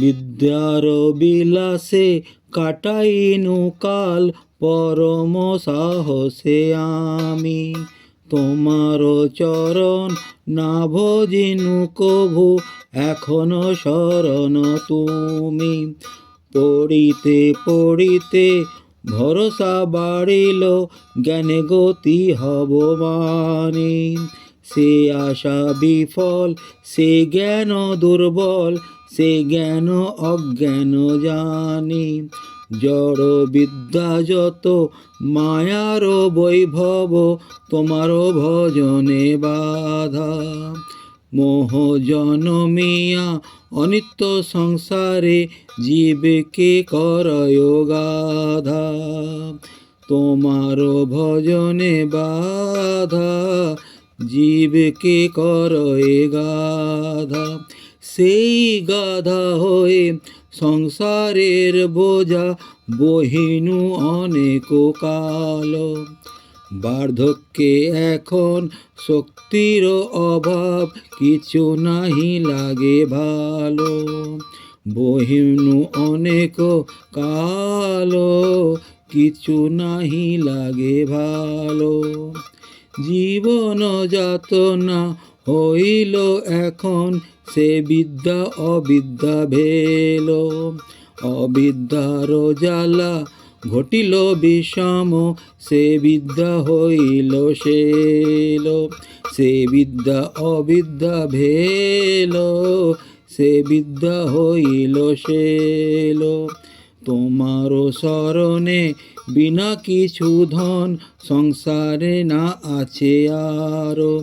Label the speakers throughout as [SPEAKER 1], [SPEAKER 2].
[SPEAKER 1] বিদ্যার বিলাসে কাটাইনু কাল পরম সাহসে আমি তোমার চরণ না ভজিনু কভু এখন শরণ তুমি পড়িতে পড়িতে ভরসা বাড়িল জ্ঞানে গতি হব সে আশা বিফল সে জ্ঞান দুর্বল সে জ্ঞান অজ্ঞান জানি জড় বিদ্যা যত মায়ার বৈভব তোমার ভজনে বাধা মোহ জনমিয়া অনিত্য সংসারে জীবকে করয় গাধা তোমার ভজনে বাধা জীবকে করয়ে গাধা সেই গাধা হয়ে সংসারের বোঝা বহিনু অনেক কাল বার্ধক্যে এখন শক্তির অভাব কিছু নাহি লাগে ভালো বহিনু অনেক কালো কিছু নাহি লাগে ভালো জীবন যাতনা হইল এখন সে বিদ্যা অবিদ্যা ভেল অবিদ্যার জ্বালা ঘটিল বিষম সে বিদ্যা হইল শেল সে বিদ্যা অবিদ্যা ভেল সে বিদ্যা হইল শেল তোমারও স্মরণে বিনা কিছু ধন সংসারে না আছে আরো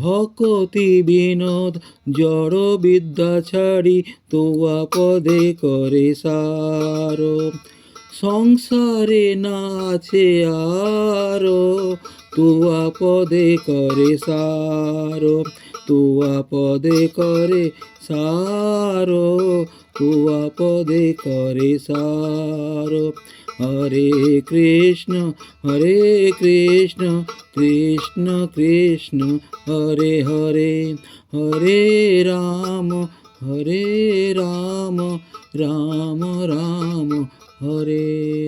[SPEAKER 1] ভকতি বিনোদ জড় বিদ্যা ছাড়ি তোয়া পদে করে সারো সংসারে না আছে আরো তোয়া পদে করে সারো তুয়া পদে করে সারো তুয়া পদে করে সারো হরে কৃষ্ণ হরে কৃষ্ণ কৃষ্ণ কৃষ্ণ হরে হরে হরে রাম হরে রাম রাম রাম হরে